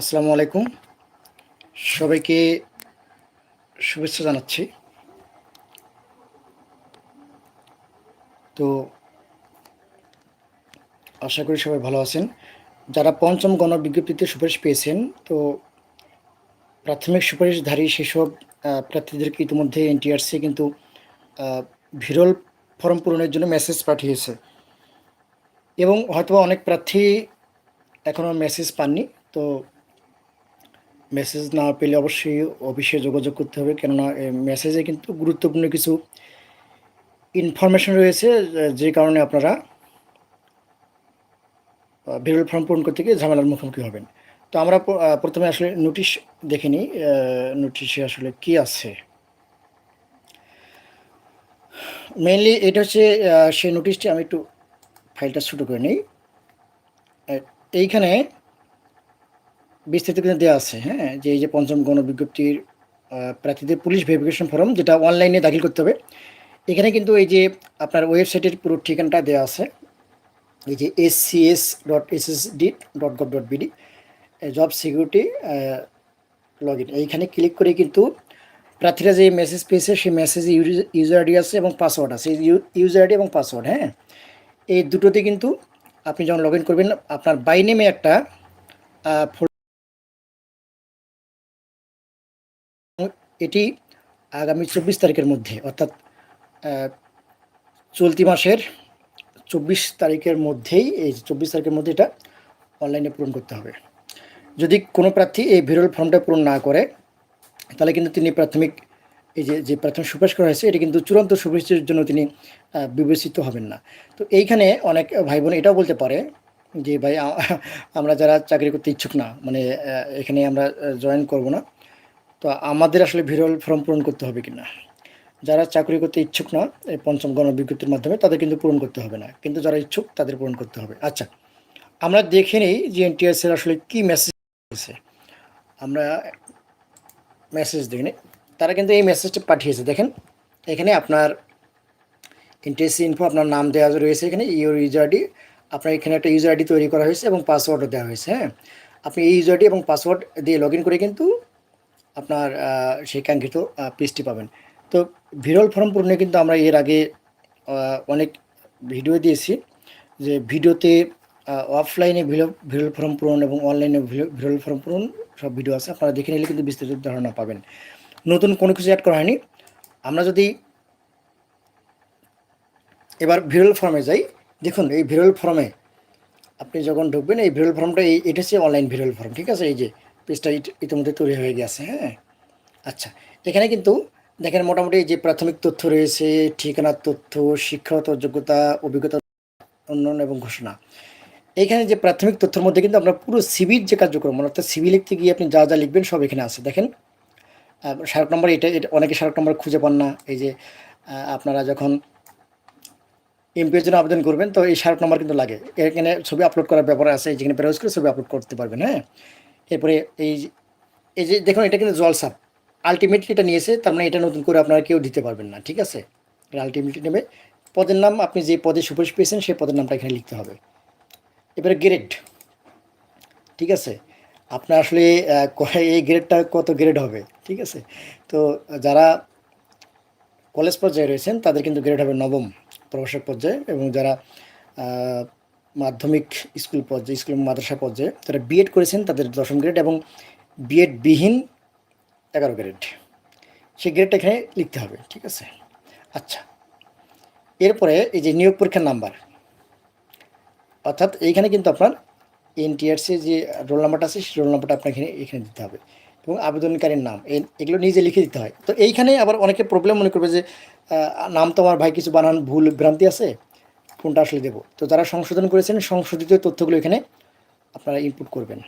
আসসালামু আলাইকুম। সবাইকে শুভেচ্ছা জানাচ্ছি। তো আশা করি সবাই ভালো আছেন। যারা পঞ্চম গণবিজ্ঞপ্তিতে সুপারিশ পেয়েছেন, তো প্রাথমিক সুপারিশধারী সেসব প্রার্থীদেরকে ইতিমধ্যে এনটিআরসি কিন্তু ভিরল ফর্ম পূরণের জন্য মেসেজ পাঠিয়েছে। এবং হয়তো অনেক প্রার্থী এখনও মেসেজ পাননি। তো মেসেজ না পেলে অবশ্যই অফিসে যোগাযোগ করতে হবে। কেননা মেসেজে কিন্তু গুরুত্বপূর্ণ কিছু ইনফরমেশন রয়েছে যে- কারণে আপনারা বিরল ফর্ম পূরণ করতে গিয়ে ঝামেলার মুখোমুখি হবেন। তো আমরা প্রথমে আসলে নোটিশ দেখে নিই নোটিশে আসলে কি আছে। মেইনলি এটা হচ্ছে সেই নোটিশটি আমি একটু ফাইলটা ছোটো করে নিই। এইখানে বিস্তারিত কিন্তু দেওয়া আছে হ্যাঁ? যে এই যে পঞ্চম গণবিজ্ঞপ্তির প্রার্থীদের পুলিশ ভেরিফিকেশন ফর্ম, যেটা অনলাইনে দাখিল করতে হবে। এখানে কিন্তু এই যে আপনার ওয়েবসাইটের পুরো ঠিকানাটা দেওয়া আছে। এই যে S C S dot S S D dot gov dot BD job security log in এইখানে ক্লিক করে কিন্তু প্রার্থীরা যে মেসেজ পেয়েছে, সেই মেসেজে ইউজার আইডি আছে এবং পাসওয়ার্ড আছে। ইউজার আইডি এবং পাসওয়ার্ড হ্যাঁ? এই দুটোতে কিন্তু আপনি যখন লগ ইন করবেন, আপনার বাই নেমে একটা এটি আগামী চব্বিশ তারিখের মধ্যে, অর্থাৎ চলতি মাসের চব্বিশ তারিখের মধ্যেই, এই চব্বিশ তারিখের মধ্যে এটা অনলাইনে পূরণ করতে হবে। যদি কোনো প্রার্থী এই ভিরল ফর্মটা পূরণ না করে, তাহলে কিন্তু তিনি প্রাথমিক, এই যে যে প্রাথমিক সুপারিশ করা হয়েছে, এটি কিন্তু চূড়ান্ত সুপারিশের জন্য তিনি বিবেচিত হবেন না। তো এইখানে অনেক ভাই বোন এটাও বলতে পারে যে, ভাই আমরা যারা চাকরি করতে ইচ্ছুক না মানে এখানে আমরা জয়েন করব না। তো আমাদের আসলে ভিরল ফর্ম পূরণ করতে হবে কিনা? যারা চাকরি করতে ইচ্ছুক না, এই পঞ্চম গণবিজ্ঞপ্তির মাধ্যমে তাদের কিন্তু পূরণ করতে হবে না। কিন্তু যারা ইচ্ছুক, তাদের পূরণ করতে হবে। আচ্ছা আমরা দেখে নিই যে এনটিএস এর আসলে কি মেসেজ আছে আমরা মেসেজ দেখে নিই। তারা কিন্তু এই মেসেজটা পাঠিয়েছে। দেখেন, এখানে আপনার এনটিএস ইনফো আপনার নাম দেওয়া রয়েছে এখানে ইউর ইউজার আইডি আপনার এখানে একটা ইউজার আইডি তৈরি করা হয়েছে এবং পাসওয়ার্ডও দেওয়া হয়েছে হ্যাঁ? আপনি এই ইউজার আইডি এবং পাসওয়ার্ড দিয়ে লগ করে কিন্তু আপনার সেই কাঙ্ক্ষিত পেজটি পাবেন। তো ভিরল ফর্ম পূরণে কিন্তু আমরা এর আগে অনেক ভিডিও দিয়েছি যে ভিডিওতে অফলাইনে ভিরল ফর্ম পূরণ এবং অনলাইনে ভিরল ফর্ম পূরণ সব ভিডিও আছে। আপনারা দেখে নিলে কিন্তু বিস্তারিত ধারণা পাবেন। নতুন কোনো কিছু অ্যাড করা হয়নি। আমরা যদি এবার ভিরল ফর্মে যাই, দেখুন এই ভিরল ফর্মে আপনি যখন ঢুকবেন, এই ভিরল ফর্মটা, এই, এটা হচ্ছে অনলাইন ভিরল ফর্ম, ঠিক আছে? এই যে পেজটা ইতিমধ্যে তৈরি হয়ে গেছে হ্যাঁ? আচ্ছা এখানে কিন্তু দেখেন মোটামুটি যে প্রাথমিক তথ্য রয়েছে ঠিকানার তথ্য, শিক্ষাগত যোগ্যতা, অভিজ্ঞতা উন্নয়ন এবং ঘোষণা। এখানে যে প্রাথমিক তথ্যের মধ্যে কিন্তু আপনার পুরো সিভির যে কার্যক্রম, অর্থাৎ সিভি লিখতে গিয়ে আপনি যা যা লিখবেন সব এখানে আছে। দেখেন স্মারক নম্বর এটা এটা অনেকে স্মারক নম্বর খুঁজে পান না। এই যে আপনারা যখন এমপিএর জন্য আবেদন করবেন, তো এই স্মারক নম্বর কিন্তু লাগে। এখানে ছবি আপলোড করার ব্যাপার আছে, যেখানে ব্রাউজ করে ছবি আপলোড করতে পারবেন হ্যাঁ? এরপরে এই এই যে দেখুন, এটা কিন্তু জলসাপ আলটিমেটলি এটা নিয়েছে, তার মানে এটা নতুন করে আপনারা কেউ দিতে পারবেন না, ঠিক আছে? এটা আলটিমেটলি নেবে। পদের নাম, আপনি যে পদে সুপারিশ পেয়েছেন, সেই পদের নামটা এখানে লিখতে হবে। এবারে গ্রেড ঠিক আছে? আপনার আসলে এই গ্রেডটা কত গ্রেড হবে, ঠিক আছে? তো যারা কলেজ পর্যায়ে রয়েছেন, তাদের কিন্তু গ্রেড হবে নবম প্রভাষক পর্যায়ে এবং যারা মাধ্যমিক স্কুল পর্যায়ে, স্কুল মাদ্রাসা পর্যায়ে যারা বিএড করেছেন তাদের দশম গ্রেড এবং বিএড বিহীন এগারো গ্রেড সেই গ্রেডটা এখানে লিখতে হবে, ঠিক আছে? আচ্ছা এরপরে এই যে নিয়োগ পরীক্ষার নাম্বার, অর্থাৎ এইখানে কিন্তু আপনার এনটিআরসি যে রোল নাম্বারটা আছে, সেই রোল নাম্বারটা আপনার এখানে দিতে হবে এবং আবেদনকারীর নাম এগুলো নিজে লিখে দিতে হয়। তো এইখানে আবার অনেকে প্রবলেম মনে করবে যে নাম তো আমার ভাই কিছু বানান, ভুল, ভ্রান্তি আছে? কোনটা আসলে দেবো? তো যারা সংশোধন করেছেন সংশোধিত তথ্যগুলো এখানে আপনারা ইনপুট করবেন।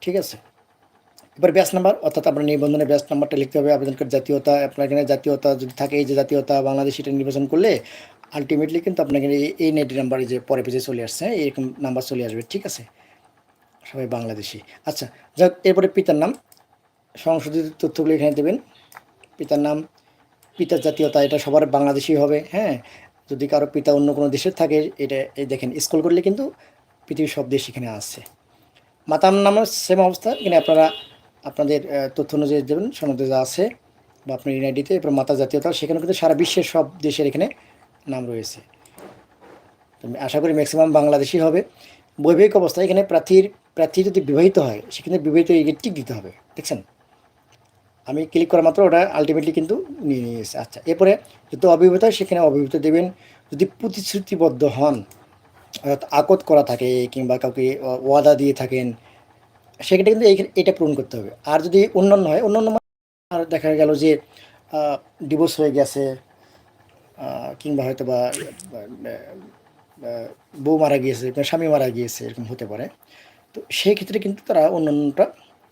ঠিক আছে? এবার ব্যাচ নাম্বার অর্থাৎ আপনার নিবন্ধনের ব্যাচ নাম্বারটা লিখতে হবে আবেদনকারী জাতীয়তা আপনার এখানে জাতীয়তা যদি থাকে এই যে জাতীয়তা বাংলাদেশ এটা নির্বাচন করলে আলটিমেটলি কিন্তু এই- এই নেট নাম্বারে যে পরে পেজে চলে আসছে হ্যাঁ, এরকম নাম্বার চলে আসবে ঠিক আছে? সবাই বাংলাদেশি। আচ্ছা যাক এরপরে পিতার নাম সংশোধিত তথ্যগুলো এখানে দেবেন। পিতার নাম পিতার জাতীয়তা, এটা সবার বাংলাদেশি হবে হ্যাঁ? যদি কারও পিতা অন্য কোনো দেশের থাকে, এটা, এই দেখেন, স্কুল করলে কিন্তু পৃথিবীর সব দেশ এখানে আসছে। মাতার নামের সেম অবস্থা, এখানে আপনারা আপনাদের তথ্য অনুযায়ী দেবেন, সনদে যা আছে, বা আপনার ইউনাইডিতে এরপর মাতা জাতীয়তা সেখানে কিন্তু সারা বিশ্বের সব দেশের এখানে নাম রয়েছে। আশা করি ম্যাক্সিমাম বাংলাদেশি হবে। বৈবাহিক অবস্থায় এখানে প্রার্থীর, প্রার্থী যদি বিবাহিত হয় সেখানে বিবাহিত টিক দিতে হবে, দেখছেন? আমি ক্লিক করা মাত্র ওটা আলটিমেটলি কিন্তু নিয়ে নিয়ে নিয়েছে আচ্ছা এরপরে অবিবাহিত হয় সেখানে অবিবাহিত দেবেন। যদি প্রতিশ্রুতিবদ্ধ হন, অর্থাৎ আকত করা থাকে কিংবা কাউকে ওয়াদা দিয়ে থাকেন, সেক্ষেত্রে কিন্তু এটা পূরণ করতে হবে। আর যদি অন্যান্য হয়, অন্যান্য আর দেখা গেল যে ডিভোর্স হয়ে গেছে কিংবা হয়তো বা বউ মারা গিয়েছে স্বামী মারা গিয়েছে, এরকম হতে পারে। তো সেই ক্ষেত্রে কিন্তু তারা অন্যান্যটা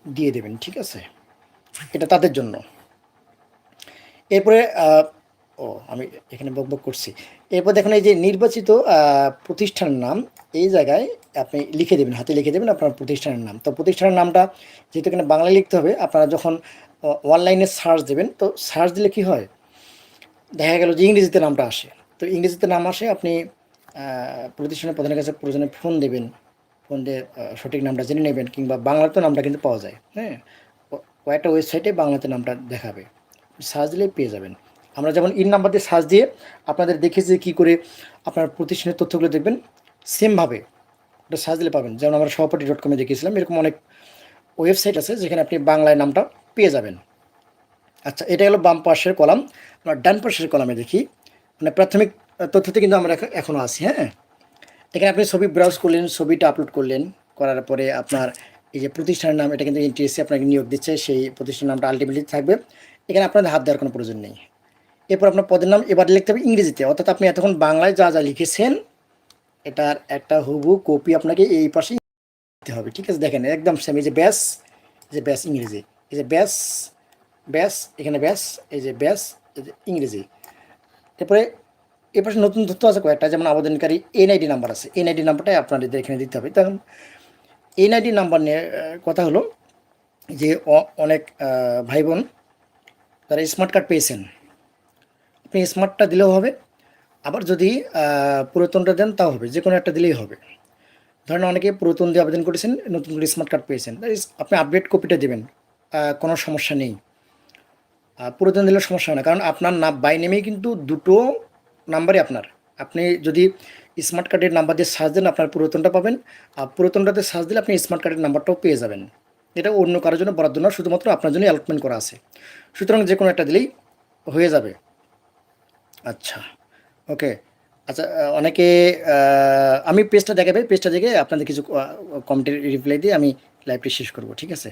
দিয়ে দেবেন, ঠিক আছে? এটা তাদের জন্য। এরপরে ও, আমি এখানে বকবক করছি। এরপর দেখুন, এই যে নির্বাচিত প্রতিষ্ঠানের নাম, এই জায়গায় আপনি লিখে দেবেন, হাতে লিখে দেবেন আপনার প্রতিষ্ঠানের নাম। তো প্রতিষ্ঠানের নামটা যেহেতু এখানে বাংলায় লিখতে হবে, আপনারা যখন অনলাইনে সার্চ দেবেন, তো সার্চ দিলে কি হয়? দেখা গেল যে ইংরেজিতে নামটা আসে। তো ইংরেজিতে নাম আসে, আপনি প্রতিষ্ঠানের প্রধানের কাছে প্রয়োজনে ফোন দেবেন। ফোন দিয়ে সঠিক নামটা জেনে নেবেন, কিংবা বাংলাতে নামটা কিন্তু পাওয়া যায়। হ্যাঁ? কয়েকটা ওয়েবসাইটে বাংলাতে নামটা দেখাবে। সার্চ দিলেই পেয়ে যাবেন। আমরা যেমন ইন নাম্বার দিয়ে সার্চ দিয়ে আপনাদের দেখেছি কী করে আপনার প্রতিষ্ঠানের তথ্যগুলো দেখবেন। সেমভাবে ওটা সার্চ দিলে পাবেন। যেমন আমরা সহপাঠী ডট কমে দেখিয়েছিলাম, এরকম অনেক ওয়েবসাইট আছে যেখানে আপনি বাংলায় নামটা পেয়ে যাবেন। আচ্ছা এটা হলো বাম পাশের কলাম। আমরা ডান পাশের কলামে দেখি। মানে প্রাথমিক তথ্যতে কিন্তু আমরা এখনও এখনও আছি হ্যাঁ? এখানে আপনি ছবি ব্রাউজ করলেন, ছবিটা আপলোড করলেন, করার পরে আপনার এই যে প্রতিষ্ঠানের নাম, এটা কিন্তু ইন্টারেস্টে আপনাকে নিয়োগ দিচ্ছে, সেই প্রতিষ্ঠানের নামটা আলটিমেটলি থাকবে। এখানে আপনাদের হাত দেওয়ার কোনো প্রয়োজন নেই। এরপর আপনার পদের নাম, এবার লিখতে হবে ইংরেজিতে। অর্থাৎ আপনি এতক্ষণ বাংলায় যা যা লিখেছেন, এটার একটা হুবু কপি আপনাকে এই পাশে দিতে হবে। ঠিক আছে, দেখেন, একদম সেম এই যে ব্যাস, এই যে ব্যাস ইংরেজি। এই যে ব্যাস ব্যাস, এখানে ব্যাস, এই যে ব্যাস, এই যে ইংরেজি। এরপরে এ পাশে নতুন তথ্য আছে কয়েকটা, যেমন আবেদনকারী এনআইডি নাম্বার আছে। এনআইডি নাম্বারটাই আপনাদের এখানে দিতে হবে। তখন এনআইডি নাম্বার নিয়ে কথা হলো যে অনেক ভাই বোন তারা স্মার্ট কার্ড পেয়েছেন। আপনি স্মার্টটা দিলেও হবে, আবার যদি পুরাতনটা দেন তাও হবে যে কোনো একটা দিলেই হবে। ধরেন অনেকে পুরাতন দিয়ে আবেদন করেছেন, নতুন করে স্মার্ট কার্ড পেয়েছেন। আপনি আপডেট কপিটা দেবেন কোনো সমস্যা নেই। পুরাতন দিলে সমস্যা হয় না, কারণ আপনার নাম বাই নেমেই কিন্তু দুটো নাম্বারই আপনার। আপনি যদি স্মার্ট কার্ডের নাম্বার দিয়ে সার্চ দেন আপনার পুরাতনটা পাবেন। আর পুরাতনটাতে সার্চ দিলে আপনি স্মার্ট কার্ডের নাম্বারটাও পেয়ে যাবেন। এটা অন্য কারোর জন্য বরাদ্দ না শুধুমাত্র আপনার জন্য অ্যালটমেন্ট করা আছে। সুতরাং যে কোনো একটা দিলেই হয়ে যাবে। আচ্ছা ওকে। আচ্ছা অনেকে আমি পেজটা দেখাবে পেজটা দেখে আপনাদের কিছু কমেন্টের রিপ্লাই দিয়ে আমি লাইভটি শেষ করব, ঠিক আছে?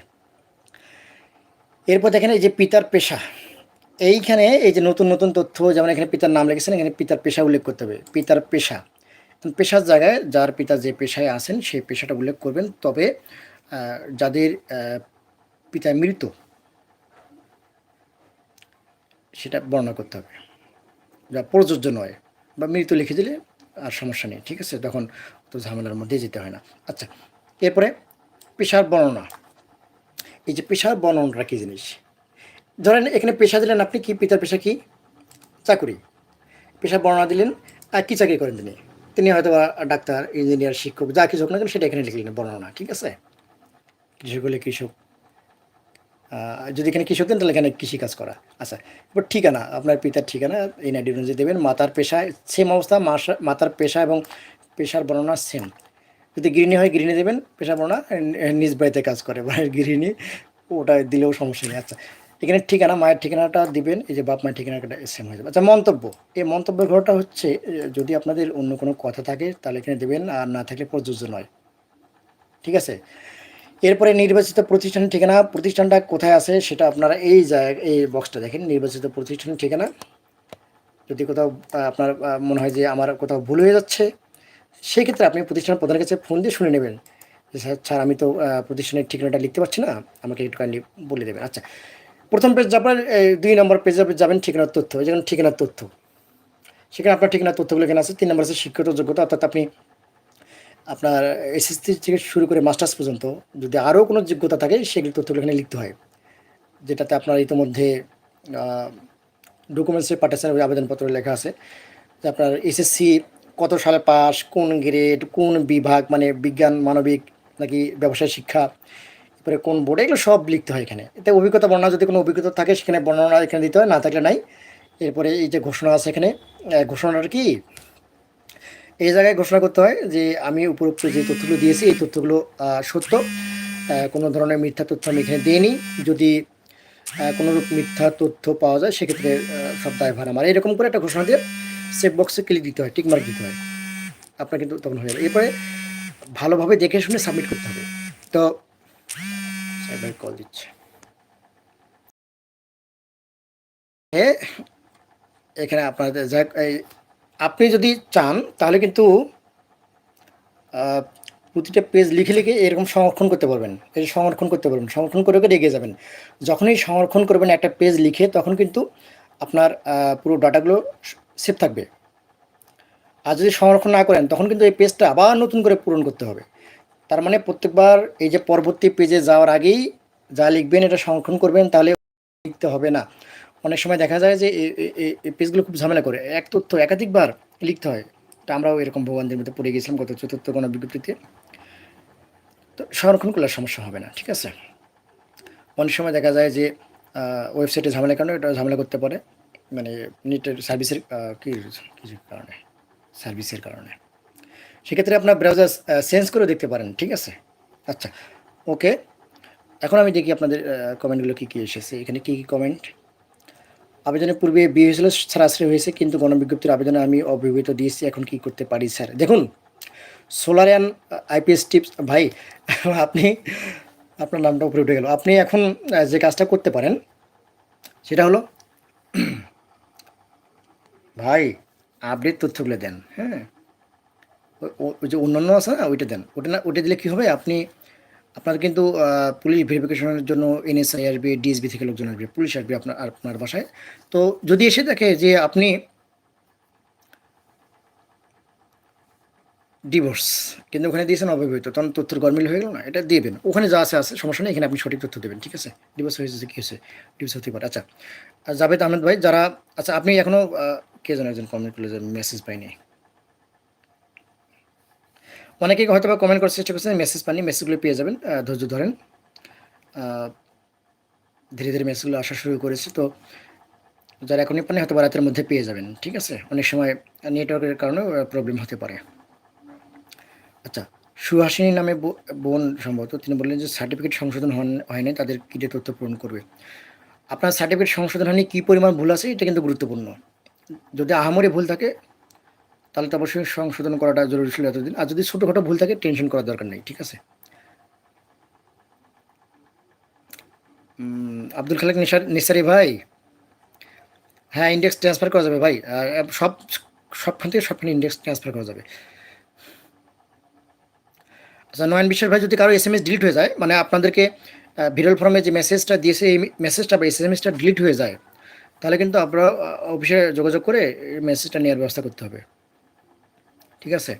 এরপর দেখেন এই যে পিতার পেশা। এইখানে এই যে নতুন নতুন তথ্য, যেমন এখানে পিতার নাম লিখেছেন, এখানে পিতার পেশা উল্লেখ করতে হবে। পিতার পেশা। পেশার জায়গায় যার পিতা যে পেশায় আছেন সেই পেশাটা উল্লেখ করবেন। তবে যাদের পিতা মৃত, সেটা বর্ণনা করতে হবে। যা প্রযোজ্য নয় বা মৃত লিখে দিলে আর সমস্যা নেই, ঠিক আছে? তখন তো ঝামেলার মধ্যে যেতে হয় না। আচ্ছা এরপরে পেশার বর্ণনা। এই যে পেশার বর্ণনাটা কী জিনিস? ধরেন এখানে পেশা দিলেন আপনি কি? পিতার পেশা কি? চাকুরি। পেশা বর্ণনা দিলেন, আর কী চাকরি করেন তিনি? তিনি হয়তো ডাক্তার, ইঞ্জিনিয়ার, শিক্ষক, যা কিছু হোক না কেন সেটা এখানে লিখলেন, বর্ণনা, ঠিক আছে? কৃষক। হলে কৃষক যদি এখানে কৃষক দেন, তাহলে এখানে কৃষিকাজ করা। আচ্ছা এবার ঠিকানা, আপনার পিতার ঠিকানা, এই নাইডি অনুযায়ী দেবেন, মাতার পেশায় সেম অবস্থা মাতার পেশা এবং পেশার বর্ণনা সেম যদি গৃহিণী হয়, গৃহিণী দেবেন পেশা বর্ণনা নিজ বাড়িতে কাজ করে বা গৃহিণী ওটা দিলেও সমস্যা নেই। আচ্ছা এখানে ঠিকানা, মায়ের ঠিকানাটা দিবেন, এই যে বাপ মায়ের ঠিকানাটা সেম হয়ে যাবে। আচ্ছা মন্তব্য। এই মন্তব্যের ঘরটা হচ্ছে যদি আপনাদের অন্য কোনো কথা থাকে, তাহলে এখানে দেবেন, আর না থাকলে প্রযোজ্য নয়। ঠিক আছে? এরপরে নির্বাচিত প্রতিষ্ঠানের ঠিকানা, প্রতিষ্ঠানটা কোথায় আছে সেটা আপনারা এই জায়গা এই বক্সটা দেখেন, নির্বাচিত প্রতিষ্ঠানের ঠিকানা। যদি কোথাও আপনার মনে হয় যে আমার কোথাও ভুল হয়ে যাচ্ছে, সেক্ষেত্রে আপনি প্রতিষ্ঠান প্রধানের কাছে ফোন দিয়ে শুনে নেবেন। স্যার আমি তো প্রতিষ্ঠানের ঠিকানাটা লিখতে পারছি না, আমাকে একটু কাইন্ডলি বলে দেবেন। আচ্ছা প্রথম পেজ আপনার দুই নম্বর পেজে আপনি যাবেন ঠিকানার তথ্য যেমন ঠিকানার তথ্য। সেখানে আপনার ঠিকানার তথ্যগুলো এখানে আছে, তিন নম্বর আছে শিক্ষিত যোগ্যতা, অর্থাৎ আপনি আপনার এসএসসি থেকে শুরু করে মাস্টার্স পর্যন্ত যদি আরও কোনো যোগ্যতা থাকে, সেগুলো তথ্যগুলো এখানে লিখতে হয়। যেটাতে আপনার ইতিমধ্যে ডকুমেন্টসে পাঠাচ্ছেন ওই আবেদনপত্র লেখা আছে। যে আপনার এসএসসি কত সালে পাস, কোন গ্রেড কোন বিভাগ মানে বিজ্ঞান, মানবিক, নাকি ব্যবসায় শিক্ষা এরপরে কোন বোর্ডে এগুলো সব লিখতে হয় এখানে। এতে অভিজ্ঞতা বর্ণনা, যদি কোনো অভিজ্ঞতা থাকে, সেখানে বর্ণনা এখানে দিতে হয়, না থাকলে নাই। এরপরে এই যে ঘোষণা আছে এখানে ঘোষণাটা কি? এই জায়গায় ঘোষণা করতে হয় যে, আমি উপরোক্ত যে তথ্যগুলো দিয়েছি, এই তথ্যগুলো সত্য। কোনো ধরনের মিথ্যা তথ্য আমি এখানে দিইনি। যদি কোনোরূপ মিথ্যা তথ্য পাওয়া যায়, সেক্ষেত্রে সব দায়ভার আমার। এরকম করে একটা ঘোষণা দিয়ে সেফ বক্সে ক্লিক দিতে হয় টিকমার্ক দিতে হয়। আপনার কিন্তু তখন হয়ে যাবে। এরপরে ভালোভাবে দেখে শুনে সাবমিট করতে হবে। তো সাইবার কল দিচ্ছে এখানে আপনাদের এই, আপনি যদি চান, তাহলে কিন্তু প্রতিটা পেজ লিখে লিখে এরকম সংরক্ষণ করতে পারবেন। এই সংরক্ষণ করতে পারবেন। সংরক্ষণ করে করে এগিয়ে যাবেন। যখনই সংরক্ষণ করবেন একটা পেজ লিখে, তখন কিন্তু আপনার পুরো ডাটাগুলো সেভ থাকবে। আর যদি সংরক্ষণ না করেন, তখন কিন্তু এই পেজটা আবার নতুন করে পূরণ করতে হবে। তার মানে প্রত্যেকবার এই যে পরবর্তী পেজে যাওয়ার আগেই যা লিখবেন, এটা সংরক্ষণ করবেন, তাহলে লিখতে হবে না। অনেক সময় দেখা যায় যে এই পেজগুলো খুব ঝামেলা করে। এক তথ্য একাধিকবার লিখতে হয়। তা আমরাও এরকম ভগবানদের মধ্যে পড়ে গেছিলাম গত চতুর্থ কোনো বিজ্ঞপ্তিতে তো সংরক্ষণ করলে সমস্যা হবে না, ঠিক আছে? অনেক সময় দেখা যায় যে ওয়েবসাইটে ঝামেলার কারণে এটা ঝামেলা করতে পারে। মানে নেটের সার্ভিসের কি কিছু কারণে? সার্ভিসের কারণে। সেক্ষেত্রে আপনার ব্রাউজার চেঞ্জ করে দেখতে পারেন, ঠিক আছে? আচ্ছা ওকে এখন আমি দেখি আপনাদের কমেন্টগুলো কী কী এসেছে। এখানে কী কী কমেন্ট আবেদনের পূর্বে বিয়ে হয়েছিল ছাড়াছাড়ি হয়েছে, কিন্তু গণবিজ্ঞপ্তির আবেদনে আমি অবিবাহিত দিয়েছি, এখন কি করতে পারি স্যার দেখুন সোলার সোলারিয়ান আইপিএস টিপস ভাই, আপনি, আপনার নামটা উপরে উঠে গেল। আপনি এখন যে কাজটা করতে পারেন, সেটা হলো, ভাই আপডেট তথ্যগুলো দেন হ্যাঁ? যে অন্যান্য আছে না, ওইটা দেন। ওটা না ওটা দিলে কী হবে? আপনি, আপনার কিন্তু পুলিশ ভেরিফিকেশনের জন্য এনএসআই আসবে ডিএসবি থেকে লোকজন আসবে পুলিশ আসবে আপনার আপনার বাসায়। তো যদি এসে দেখে যে আপনি ডিভোর্স কিন্তু ওখানে দিয়েছেন অবিবাহিত তখন তথ্যের গরমিল হয়ে গেল না? এটা দিবেন ওখানে যা আছে আছে, সমস্যা নেই, এখানে আপনি সঠিক তথ্য দেবেন, ঠিক আছে? ডিভোর্স হয়েছে কী হয়েছে? ডিভোর্স হতে পারে। আচ্ছা জাভেদ আহমেদ ভাই, যারা আচ্ছা আপনি এখনও কে যেন একজন কমেন্ট করলে মেসেজ পাইনি। অনেকেই হয়তো বা কমেন্ট করার চেষ্টা করছেন মেসেজ পাননি মেসেজগুলো পেয়ে যাবেন ধৈর্য ধরেন। ধীরে ধীরে মেসেজগুলো আসা শুরু করেছে, তো যারা এখনই পানি হয়তো বা রাতের মধ্যে পেয়ে যাবেন, ঠিক আছে? অনেক সময় নেটওয়ার্কের কারণেও প্রবলেম হতে পারে। আচ্ছা সুহাসিনী নামে বোন সম্ভবত, তিনি বললেন যে সার্টিফিকেট সংশোধন হন- হয়নি, তাদের কী দিয়ে তথ্য পূরণ করবে। আপনার সার্টিফিকেট সংশোধন হয়নি, কী পরিমাণ ভুল আছে, এটা কিন্তু গুরুত্বপূর্ণ। যদি আহামরি ভুল থাকে তাহলে তো অবশ্যই সংশোধন করাটা জরুরি ছিল এতদিন। আর যদি ছোটোখাটো ভুল থাকে টেনশন করার দরকার নেই, ঠিক আছে? আব্দুল খালেক নিসার নিসারি ভাই? হ্যাঁ ইন্ডেক্স ট্রান্সফার করা যাবে ভাই। সব, সবখান থেকে সবখানে ইন্ডেক্স ট্রান্সফার করা যাবে। আচ্ছা নয়ন বিশ্বাস ভাই, যদি কারও এস এম এস ডিলিট হয়ে যায় মানে আপনাদেরকে ভিডিও ফর্মে যে মেসেজটা দিয়েছে, এই মেসেজটা বা এস এম এসটা ডিলিট হয়ে যায়, তাহলে কিন্তু আপনারা অফিসে যোগাযোগ করে মেসেজটা নেওয়ার ব্যবস্থা করতে হবে। ঠিক আছে?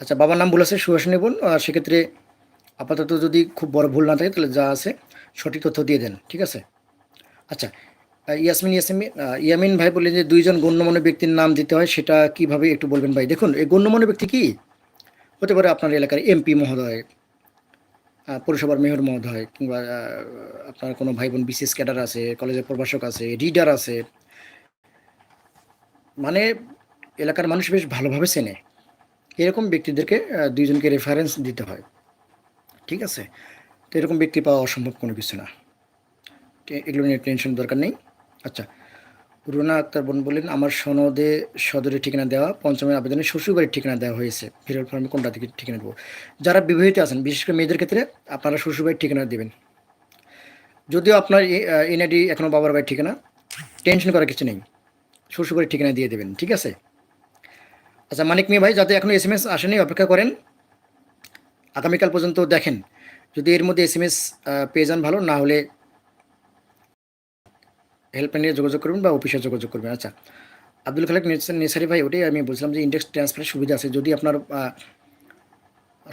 আচ্ছা বাবার নাম ভুল আছে সুহাসিনী বোন সেক্ষেত্রে আপাতত যদি খুব বড় ভুল না থাকে, তাহলে যা আছে সঠিক তথ্য দিয়ে দেন, ঠিক আছে? আচ্ছা ইয়াসমিন ইয়াসমিন ইয়ামিন ভাই বললেন যে দুইজন গণ্যমান্য ব্যক্তির নাম দিতে হয়, সেটা কীভাবে একটু বলবেন ভাই? দেখুন, এই গণ্যমান্য ব্যক্তি কি? হতে পারে আপনার এলাকার এমপি মহোদয় পৌরসভার মেয়র মহোদয়, কিংবা আপনার কোনো ভাই বোন বিশেষ ক্যাডার আছে, কলেজের প্রভাষক আছে, রিডার আছে। মানে এলাকার মানুষ বেশ ভালোভাবে চেনে। এরকম ব্যক্তিদেরকে দুইজনকে রেফারেন্স দিতে হয়। ঠিক আছে? তো এরকম ব্যক্তি পাওয়া অসম্ভব কোনো কিছু না। এগুলো নিয়ে টেনশন দরকার নেই। আচ্ছা রুনা আক্তার বোন বললেন, আমার সনদে সদরের ঠিকানা দেওয়া, পঞ্চমের আবেদনে শ্বশুরবাড়ির ঠিকানা দেওয়া হয়েছে। ফিরোল ফার্মে কোনটা থেকে ঠিকানা দেবো? যারা বিবাহিত আছেন, বিশেষ করে মেয়েদের ক্ষেত্রে, আপনারা শ্বশুরবাড়ির ঠিকানা দেবেন। যদিও আপনার এনআইডি এখনও বাবার বাড়ির ঠিকানা টেনশন করার কিছু নেই। শ্বশুরবাড়ির ঠিকানা দিয়ে দেবেন, ঠিক আছে? আচ্ছা মানিক মিয়া ভাই যাতে এখনও এস এম এস আসেনি অপেক্ষা করেন। আগামীকাল পর্যন্ত দেখেন। যদি এর মধ্যে এস এম এস পেয়ে যান ভালো না হলে হেল্পলাইনে যোগাযোগ করবেন বা অফিসে যোগাযোগ করবেন। আচ্ছা আব্দুল খালেক নেস- নেসারি ভাই ওটাই আমি বলছিলাম যে ইন্ডেক্স ট্রান্সফারের সুবিধা আছে। যদি আপনার আহ,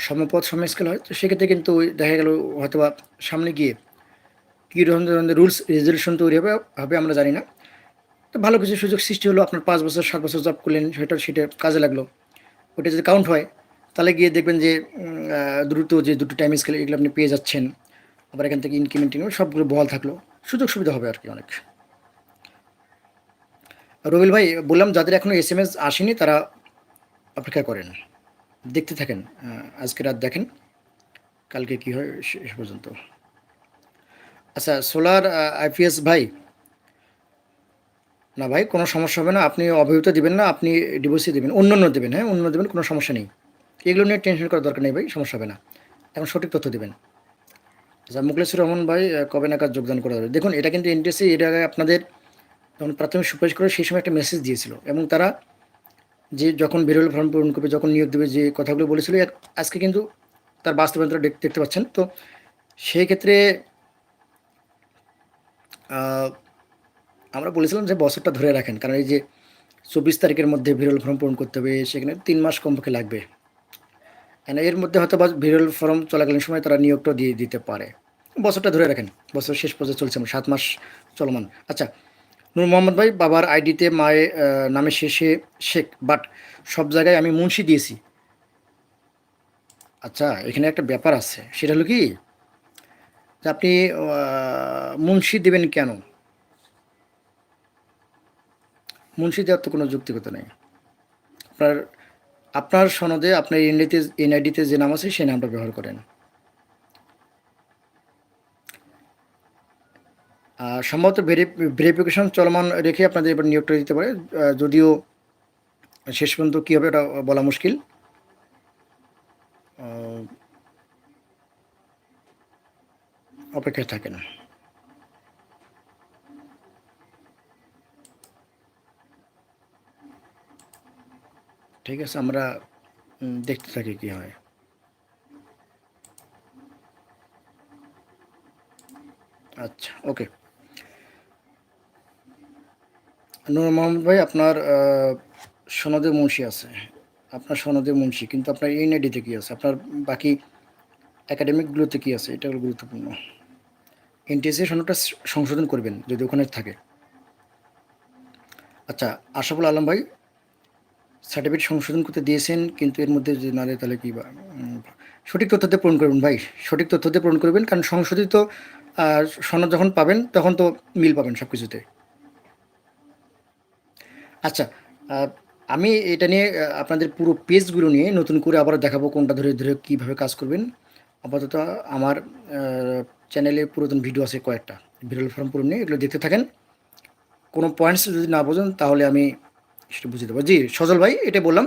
সমপদ সমস্কেল হয় তো সেক্ষেত্রে কিন্তু দেখা গেল হয়তো সামনে গিয়ে কী ধরনের রুলস রেজলিউশন তৈরি হবে হবে আমরা জানি না। ভালো কিছু সুযোগ সৃষ্টি হলো, আপনার পাঁচ বছর, সাত বছর জব করলেন, সেটা সেটা কাজে লাগল। ওটা যদি কাউন্ট হয়, তাহলে গিয়ে দেখবেন যে দ্রুত যে দুটো টাইম স্কেল এগুলো আপনি পেয়ে যাচ্ছেন, আবার এখান থেকে ইনক্রিমেন্টিং সবগুলো বল থাকল। সুযোগ সুবিধা হবে আর কি অনেক। রবিল ভাই, বললাম যাদের এখনও এস এম এস আসেনি, তারা অপেক্ষা করেন। দেখতে থাকেন আজকে রাত দেখেন, কালকে কি হয় শেষ পর্যন্ত। আচ্ছা সোলার আইপিএস ভাই না ভাই, কোনো সমস্যা হবে না। আপনি অবহিত দেবেন না, আপনি ডিভোর্সই দেবেন অন্য অন্য দেবেন হ্যাঁ? অন্য দেবেন, কোনো সমস্যা নেই। এগুলো নিয়ে টেনশন করার দরকার নেই ভাই, সমস্যা হবে না। এখন সঠিক তথ্য দেবেন। আচ্ছা মুখলেসুর রহমান ভাই কবে নাগাদ যোগদান করা হবে? দেখুন, এটা কিন্তু এনটিএসসি এর আগে আপনাদের যখন প্রাথমিক সুপারিশ করে সেই সময় একটা মেসেজ দিয়েছিল এবং তারা যে যখন বেরোল ফর্ম পূরণ করবে, যখন নিয়োগ দেবে, যে কথাগুলো বলেছিল আজকে কিন্তু তার বাস্তবায়ন তারা দেখতে পাচ্ছেন। তো সেই ক্ষেত্রে আমরা বলেছিলাম যে বছরটা ধরে রাখেন, কারণ এই যে চব্বিশ তারিখের মধ্যে বিরল ফর্ম পূরণ করতে হবে, সেখানে তিন মাস কমপক্ষে লাগবে। এর মধ্যে হয়তো বা বিরল ফর্ম চলাকালীন সময় তারা নিয়োগটা দিয়ে দিতে পারে। বছরটা ধরে রাখেন বছর শেষ পর্যন্ত চলছে আমার, সাত মাস চলমান। আচ্ছা নূর মোহাম্মদ ভাই, বাবার আইডিতে মায়ের নামে শেষে শেখ বাট সব জায়গায় আমি মুন্সি দিয়েছি। আচ্ছা এখানে একটা ব্যাপার আছে, সেটা হলো কি? আপনি মুন্সি দেবেন কেন? মুন্সি দেওয়ার তো কোনো যুক্তিগত নেই। আপনার আপনার সনদে আপনার এনআইডিতে এনআইডিতে যে নাম আছে, সেই নামটা ব্যবহার করেন। সম্ভবত ভেরিফিকেশন চলমান রেখে আপনাদের এবার নিয়োগটা দিতে পারে। যদিও শেষ পর্যন্ত কী হবে, এটা বলা মুশকিল। অপেক্ষায় থাকে থাকেন। ঠিক আছে, আমরা দেখতে থাকি কি হয়। আচ্ছা ওকে। নূর মোহাম্মদ ভাই, আপনার সনদে মুন্সি আছে। আপনার সনদে মুন্সি, কিন্তু আপনার ইউনিডিতে কি আছে? আপনার বাকি একাডেমিকগুলোতে কি আছে? এটা হলো গুরুত্বপূর্ণ। এনটিএসএ সনদটা সংশোধন করবেন, যদি ওখানে থাকে। আচ্ছা আশাফুল আলম ভাই সার্টিফিকেট সংশোধন করতে দিয়েছেন, কিন্তু এর মধ্যে যদি না দেয় তাহলে কি বা- সঠিক তথ্য দিয়ে পূরণ করবেন ভাই, সঠিক তথ্য দিয়ে পূরণ করবেন, কারণ সংশোধিত সনদ যখন পাবেন, তখন তো মিল পাবেন সব কিছুতে আচ্ছা আমি এটা নিয়ে আপনাদের পুরো পেজগুলো নিয়ে নতুন করে আবার দেখাবো কোনটা ধরে ধরে কীভাবে কাজ করবেন। আপাতত আমার চ্যানেলে পুরাতন ভিডিও আছে কয়েকটা বিরল ফর্ম পূরণ নিয়ে, এগুলো দেখতে থাকেন। কোনো পয়েন্টস যদি না বোঝেন, তাহলে আমি সেটা বুঝিয়ে দেবো। জি, সজল ভাই, এটা বললাম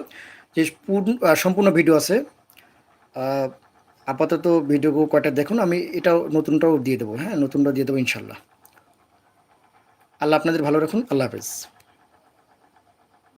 যে সম্পূর্ণ ভিডিও আছে। আপাতত ভিডিও কয়টা দেখুন, আমি এটাও, নতুনটাও দিয়ে দেবো হ্যাঁ নতুনটা দিয়ে দেবো ইনশাল্লাহ। আল্লাহ আপনাদের ভালো রাখুন, আল্লাহ হাফেজ।